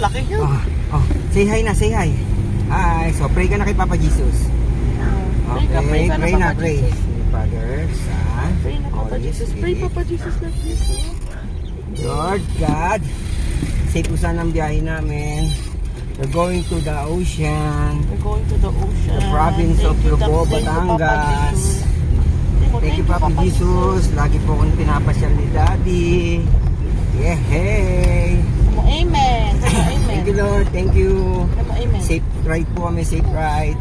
malaki. Oh, oh, say hi na, say hi. Hi. So, pray ka na kay Papa Jesus. Pray ka, pray ka na, pray na, Papa pray. Jesus. Father, Son, Pray na, Papa Holy Jesus. Pray, Spirit. Papa Jesus na please. oh. Lord God, safe po sana ang biyahe namin. We're going to the ocean. We're going to the ocean. The province Thank of Lubo, thank you, Papa Batangas. Thank you, Papa Jesus. Lagi po akong pinapasyal ni Daddy. Yeah, hey. Mo, Amen. Mo, Amen. Thank you, Lord. Thank you. Mo, Amen. Safe ride po kami, safe ride.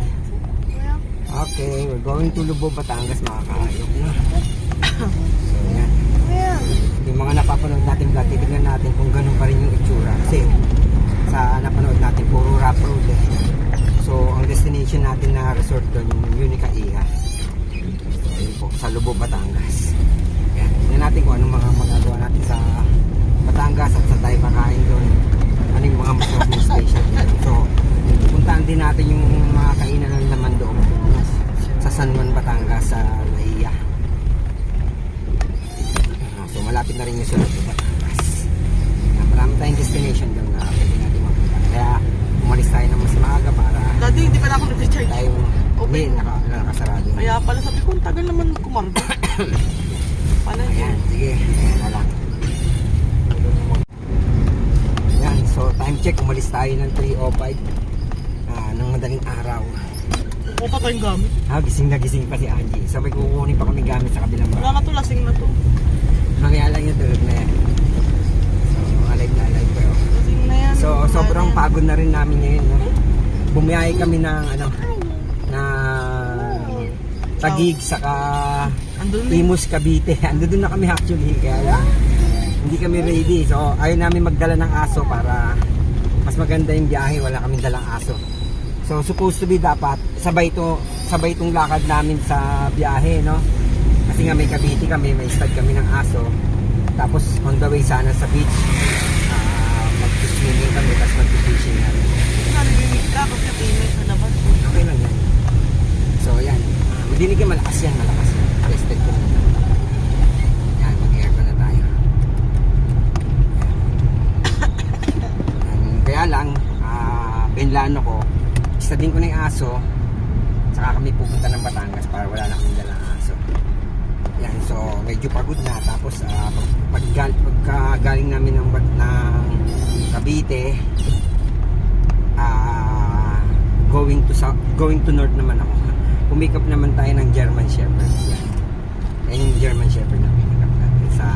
Okay, we're going to Lubo, Batangas, mga kaayok na. So, yan. Yung mga napapanood natin vlog, titignan natin kung ganun pa rin yung itsura. Kasi sa napanood natin, puro rough road eh. So, ang destination natin na resort doon, yung Unica Iha. So, yun po, sa Lubo, Batangas. Yan, tignan natin kung anong mga magagawa natin sa Batangas at sa tayo kakain doon. Ano yung mga masarap na station. So, puntaan din natin yung mga kainan ng naman doon sa San Juan, Batangas, sa Naiya. Ah, so malapit na rin yung sunod sa Batangas. Ah, marami tayong destination doon na pwede natin mapunta. Kaya umalis tayo ng mas maaga para Daddy, hindi pa na ako nag-recharge. tayo Okay. hindi naka, nakasarado. Kaya pala sabi ko, ang tagal naman kumarga. Paano Ayan, sige. Ayan na lang. Ayan, so time check. Umalis tayo ng 3.05 ah, ng madaling araw. Kuha pa tayong gamit. Ah, gising na gising pa si Angie. So may kukunin pa kami gamit sa kabilang bahay. Wala na to, lasing na to. Mamaya lang yung tulog na yan. So, alive na alive pero. Lasing na yan. So, sobrang pagod na rin namin ngayon. No? Bumiyahe kami ng ano, na Tagig saka Andun na. Imus Cavite. Ando doon na kami actually kaya lang hindi kami ready. So, ayaw namin magdala ng aso para mas maganda yung biyahe, wala kaming dalang aso. So, supposed to be dapat sabay to sabay tong lakad namin sa biyahe, no? Kasi nga may Cavite kami, may stud kami ng aso. Tapos on the way sana sa beach, ah mag-swimming kami, tapos mag-fishing na rin. Narinig ka kasi payment sa labas. Okay lang yan. So, yan. Madinig yan, malakas yan, malakas yan. Tested ko na. Lang, ah, binlano ko, istadin ko na yung aso, saka kami pupunta ng Batangas para wala na kami dalang aso. Yan, so medyo pagod na. Tapos, ah, pag, pag, pagka galing namin ng, ng Cavite, ah going to south, going to north naman ako. Pumikap naman tayo ng German Shepherd. Yan. Yan yung German Shepherd na pinikap natin sa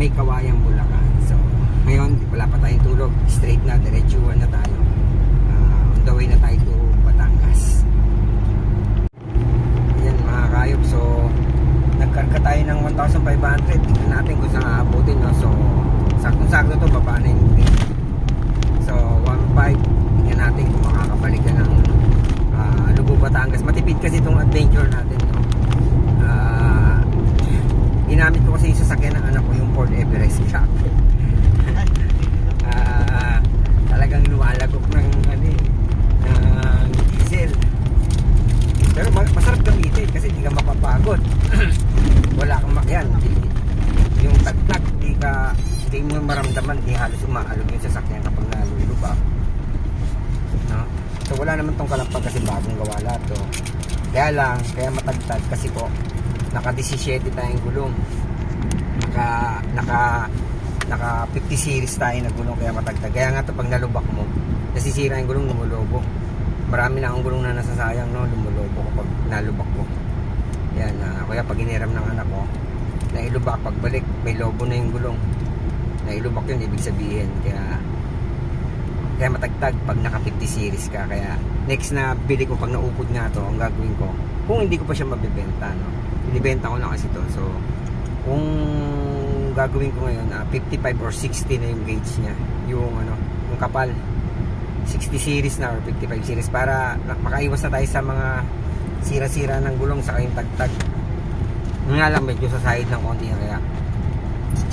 may kawayang Bulacan. So, ngayon, wala pa tayong tulog. Straight na, diretsuhan na tayo. Way na tayo to Batangas. Yan mga kayop. So, nagkarga tayo ng 1,500. Tingnan natin kung saan aabutin. No? So, saktong-sakto to, baba rate. So, 1.5. Tingnan natin kung makakabalik ka ng ah, Lubo, Batangas. Matipid kasi itong adventure natin. No? Ah, ginamit ko kasi yung sasakyan ng anak ko, yung Ford Everest. Grabe. Ah, talagang lumalagok ng ano eh, ng diesel. Pero ma- masarap gamitin kasi hindi ka mapapagod. Wala kang makyan. Yung tagtag, hindi ka hindi mo maramdaman, hindi halos umaalog yung sasakyan kapag naluluba. No? So wala naman tong kalampag kasi bagong gawa lahat to. Kaya lang, kaya matagtag kasi po naka 17 tayong gulong. Naka naka naka 50 series tayo na gulong kaya matagtag. Kaya nga to pag nalubak mo, nasisira yung gulong lumulobo. Marami na akong gulong na nasasayang no, lumulobo kapag nalubak ko. Yan, ah, kaya pag iniram ng anak ko, nailubak pagbalik, may lobo na yung gulong. Nailubak yun, ibig sabihin. Kaya kaya matagtag pag naka 50 series ka. Kaya next na bili ko pag naupod nga to ang gagawin ko kung hindi ko pa siya mabibenta no? Binibenta ko na kasi to. So kung gagawin ko ngayon ah, 55 or 60 na yung gauge niya. Yung ano yung kapal. 60 series na or 55 series para na- makaiwas na tayo sa mga sira-sira ng gulong sa yung tagtag. Nga lang medyo sa side ng konti kaya.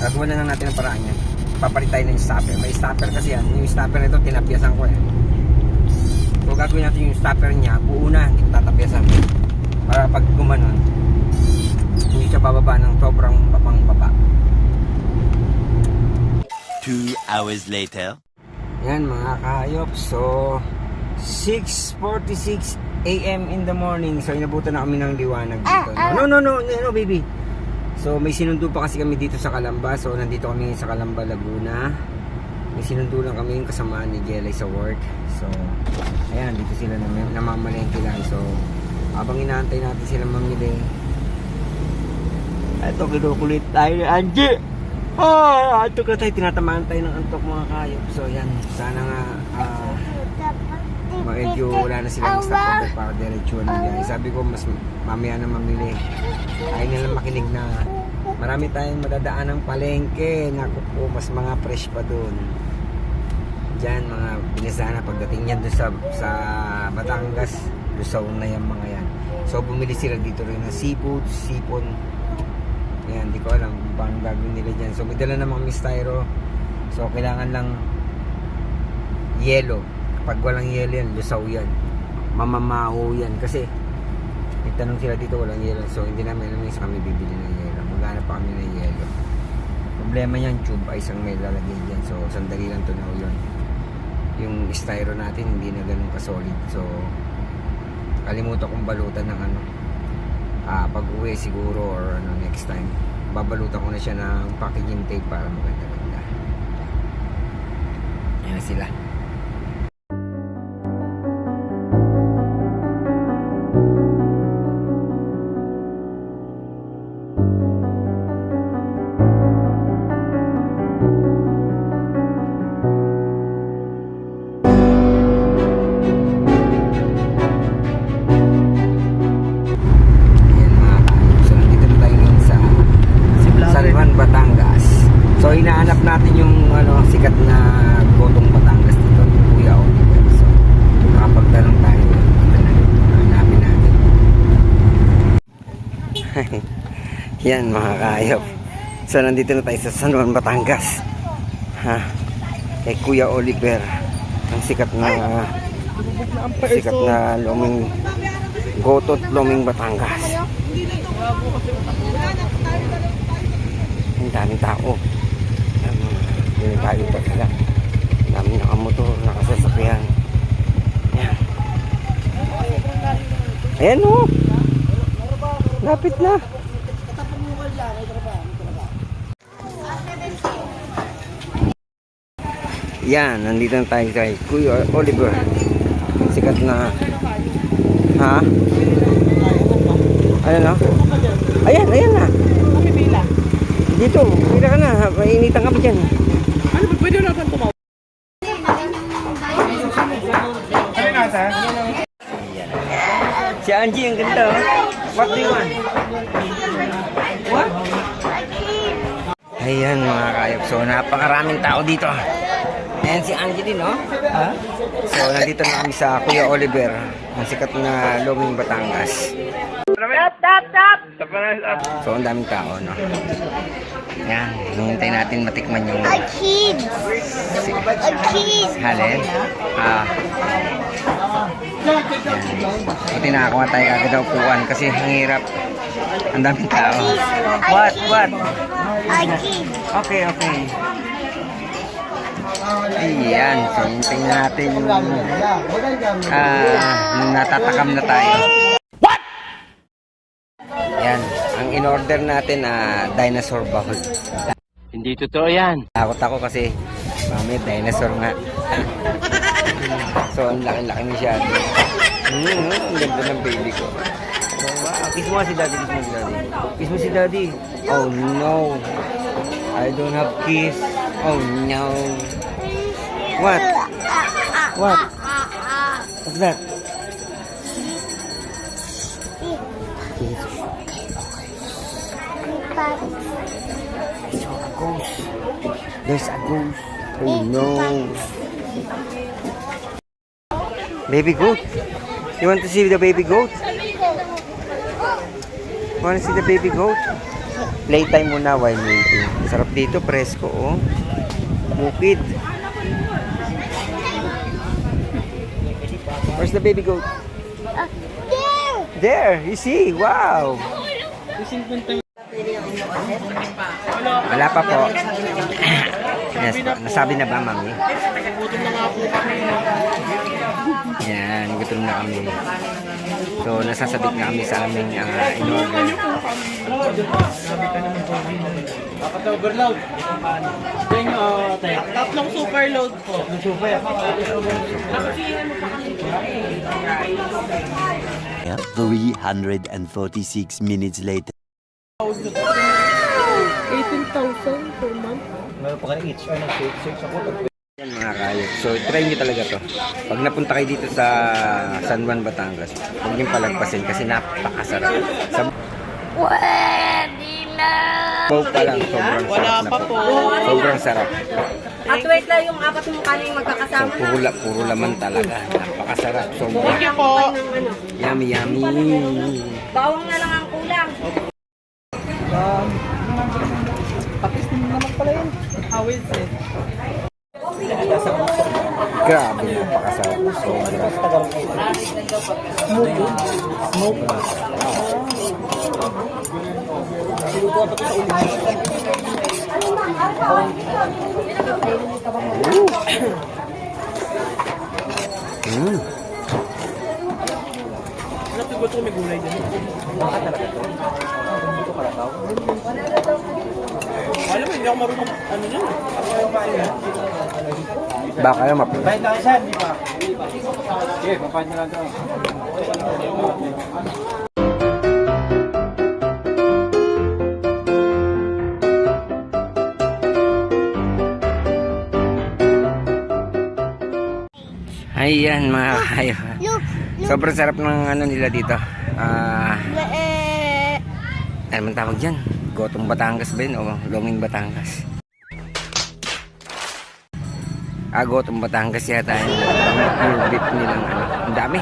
Gagawin na lang natin ang paraan yan papalit tayo ng stopper may stopper kasi yan yung stopper nito tinapyasan ko eh so gagawin natin yung stopper niya buo na hindi ko tatapyasan para pag gumanon hindi siya bababa ng sobrang babang baba Two hours later. Yan mga kahayop. So, 6.46 a.m. in the morning. So, inabutan na kami ng liwanag dito. No, no, no, no, no, baby. So, may sinundo pa kasi kami dito sa Calamba. So, nandito kami sa Calamba, Laguna. May sinundo lang kami yung kasamaan ni Jelay sa work. So, ayan, dito sila na namamalengke lang. So, habang inaantay natin sila mamili, ito, kinukulit tayo ni Angie. Ah, antok na tayo. Tinatamaan tayo ng antok mga kayop. So, yan. Sana nga, ah, medyo wala na silang stock order para diretsuhan nila. Sabi ko, mas mamaya na mamili. Ayaw nila makinig na marami tayong madadaan ng palengke. Naku po, mas mga fresh pa doon. Diyan, mga binisana pagdating yan doon sa, sa Batangas, lusaw na yung mga yan. So, bumili sila dito rin ng seafood, sipon, yan, di ko alam kung paano gagawin nila dyan. So, may dala namang Miss Tyro. So, kailangan lang yelo. Pag walang yelo yan, lusaw yan. Mamamao yan. Kasi, nagtanong sila dito walang yelo. So, hindi namin alam sa kami bibili ng yelo. Maghanap pa kami ng yelo. Problema yan, tube ice ang may lalagay dyan. So, sandali lang tunaw yun. Yung styro natin, hindi na ganun ka-solid. So, kalimutan kong balutan ng ano, ah pag uwi siguro or ano next time babalutan ko na siya ng packaging tape para maganda ganda yan sila So, nandito na tayo sa San Juan, Batangas. Ha? Kay Kuya Oliver. Ang sikat na sikat na luming Gotot Luming Batangas. Ang daming tao. Ang mga tayo pa sila. Ang daming nakamotor, nakasasakyan. Ayan. Ayan o. Lapit na. Yan, nandito na tayo kay Kuya Oliver. Sikat na Ha? Ayan na. Ayan, ayan na. Dito, pila ka na. Mainitan ka pa dyan. Ano ba pwede na natin tumaw? Si Angie, ang ganda. oh. What do you want? What? Ayan mga kayop. So, napakaraming tao dito. Ayan si Angie din, no? Ha? So, nandito na kami sa Kuya Oliver. Ang sikat na luming Batangas. So, ang daming tao, no? Yan, hinihintay natin matikman yung A kid. A kid. halin. Ah. Yan. Buti nakakuha tayo kagad ng upuan kasi ang hirap. Ang daming tao. What? What? Okay, okay. Ayan, so hintayin natin yung ah, natatakam na tayo. What? Yan, ang in-order natin na dinosaur bowl. Hindi totoo yan. Takot ako kasi mami dinosaur nga. so ang laki-laki ni siya. Hmm, ang ganda ng baby ko. So, wow. Kiss mo si daddy, kiss mo si daddy. Kiss mo si daddy. Oh no. I don't have kiss. Oh no. What? What? What's that? There's a ghost. There's a ghost. Oh no. Baby goat. You want to see the baby goat? Want to see the baby goat? Playtime muna while waiting. Sarap dito, presko oh. Bukid. The baby goat? There. There, you see. Wow. Wala pa po. Po. nasabi na ba, mami? Nagutom na nga po kami. Yan, gutom na kami. So, nasasabit na kami sa aming uh, in-order. Sabi ka naman po. Dapat overload. Then, uh. Tatlong super load po. Super. Yeah, 346 minutes later. 18,000 per month. Yan mga kayot. So, try nyo talaga to. Pag napunta kayo dito sa San Juan, Batangas, huwag nyo palagpasin kasi napakasarap. Sa Pwede na. Coke pa lang, sobrang Wala sarap na pa po. po. Sobrang sarap. At wait lang yung apat mong kanin So, magkakasama na. puro, la- puro laman talaga. Napakasarap. Sobrang Thank you po. Ng ano, yummy, yummy. bawang na lang ang kulang. How is it? Grabe, napakasarap. Sobrang. Mm. Napigot ko may gulay din. Alam mo, hindi ako marunong ano yun. Baka yung mapula. Kahit na isa, di ba? Okay, papayad na lang ito. Ayan mga kayo. Look, Sobrang sarap ng ano nila dito. Ah, eh, ano man tawag dyan? Gotong Batangas ba yun? O Longing Batangas? Ah, Gotong Batangas yata yung pure beef nilang ano. Ang dami.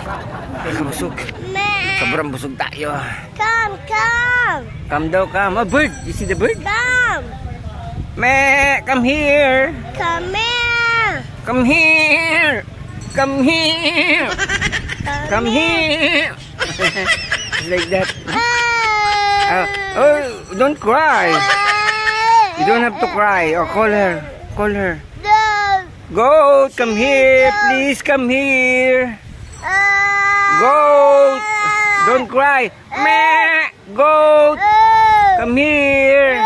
Nakabusog. me, Sobrang busog tayo. come, come, Come daw, come. A bird. You see the bird? come, Me, come here. come here, Come here. Come here. Come here. Like that. Ah, oh, don't cry. You don't have to cry. Oh, call her. Call her. Goat, come here. Please come here. Goat. Don't cry. Meh. Goat. Come here.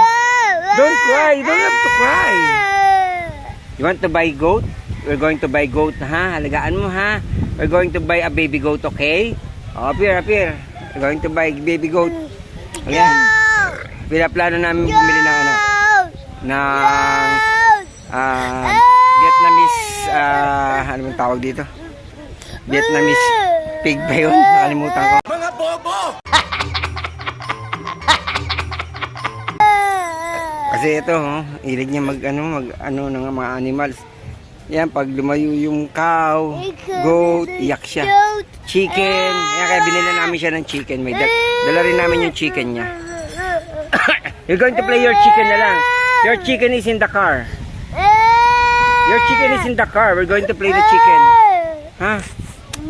Don't cry. You don't have to cry. You want to buy goat? We're going to buy goat, ha? Halagaan mo, ha? We're going to buy a baby goat, okay? Oh, up here, up here. We're going to buy baby goat. Ayan. Pinaplano namin bumili ng ano, ng ah, Vietnamese, ah, ano bang tawag dito? Vietnamese pig ba yun? Nakalimutan ko. Kasi ito, oh, hilig niya mag ano, mag ano ng mga animals. Yan, pag lumayo yung cow, goat, iyak siya. Chicken, yan kaya binila namin siya ng chicken. May dal- dala rin namin yung chicken niya. You're going to play your chicken na lang. Your chicken is in the car. Your chicken is in the car. We're going to play the chicken. Ha?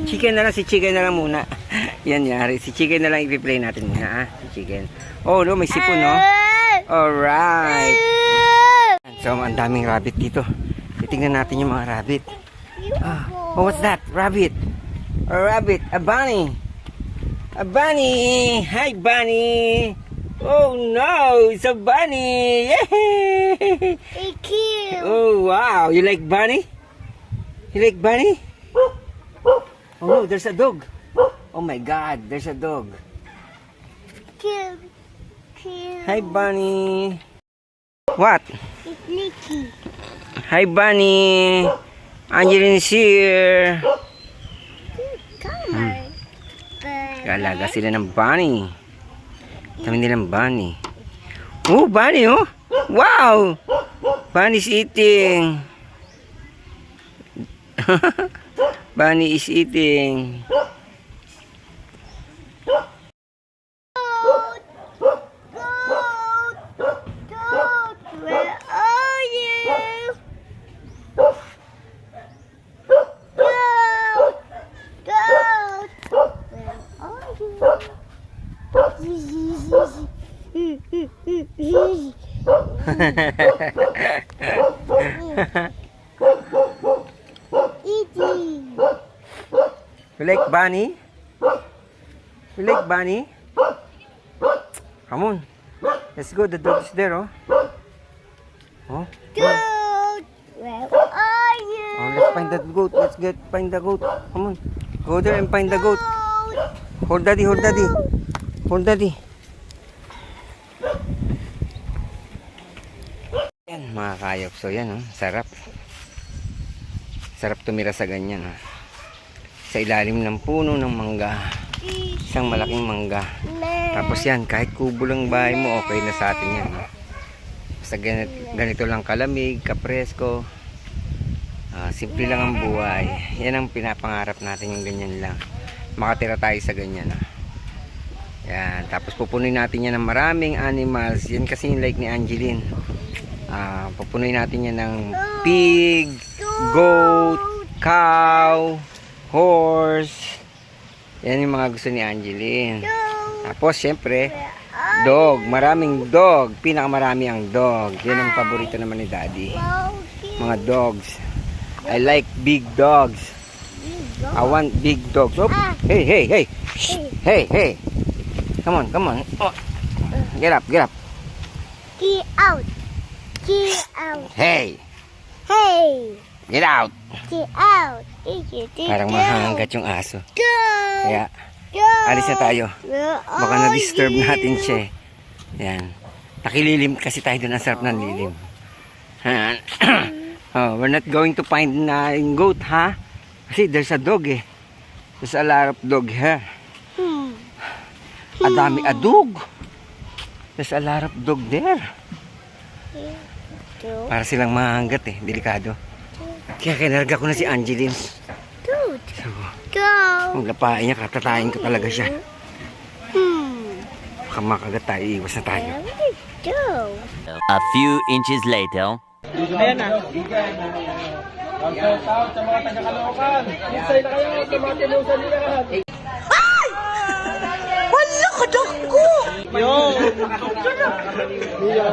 Chicken na lang, si chicken na lang muna. Yan yari, si chicken na lang ipi-play natin muna, ha? Si chicken. Oh, no, may sipon, no? Alright. So, ang daming rabbit dito. Titingnan natin yung mga rabbit. Ah, oh, what's that? Rabbit. A rabbit. A bunny. A bunny. Hi, bunny. Oh, no. It's a bunny. Yay! Oh, wow. You like bunny? You like bunny? Oh, no. There's a dog. Oh, my God. There's a dog. Hi, bunny. What? Nicky. Hi, Bunny. Angeline is here. Come on. Galaga sila ng bunny. Kami nilang bunny. Oh, bunny, oh. Wow! Bunny's eating. bunny is eating. Goat, goat, where are you? Goat, goat, where are you? Like bunny? You like bunny? Come on. Let's go. The dog is there, oh. Oh. Goat. Where are you? oh let's find that goat. Let's get find the goat. Come on. Go there and find the. Goat. Hold daddy, hold daddy. Hold daddy. Yan, mga kayop. So yan, oh. sarap. Sarap tumira sa ganyan. Oh. Sa ilalim ng puno ng mangga. Isang malaking mangga. Tapos yan, kahit kubo lang bahay mo, okay na sa atin yan. oh. Basta ganito, lang kalamig, kapresko. Ah, simple lang ang buhay. Yan ang pinapangarap natin yung ganyan lang. Makatira tayo sa ganyan. ah. Yan. Tapos pupunuin natin yan ng maraming animals. Yan kasi yung like ni Angeline. Ah, pupunuin natin yan ng pig, goat, cow, horse. Yan yung mga gusto ni Angeline. Tapos syempre, dog. Maraming dog. Pinakamarami ang dog. Yan ang paborito naman ni Daddy. Mga dogs. I like big dogs. I want big dogs. Oh, hey, hey, hey. Shh. Hey, hey. Come on, come on. Oh. Get up, get up. Get out. Get out. Hey, Hey. get out. Get out. Parang mahanggat yung aso. Go. Kaya, Go. alis na tayo. Baka na-disturb natin siya. eh. Yan. Nakililim kasi tayo doon. Ang sarap ng lilim. Oh, we're not going to find na yung goat, ha? Kasi there's a dog eh. There's a lot of dog here. Hmm. Ang dami adog. There's a lot of dog there. Go. Para silang mahanggat eh. Delikado. Kaya kinarga ko na si Angeline. Good. So, Go. kung lapain niya, katatayin ko talaga siya. Hmm. Baka makagat tayo, iwas na tayo. Go? A few inches later. Ayan na. Ang sa mga taga-Caloocan. Insay na kayo sa mga tinusan nila! Wala ka ko! Yo! Yo!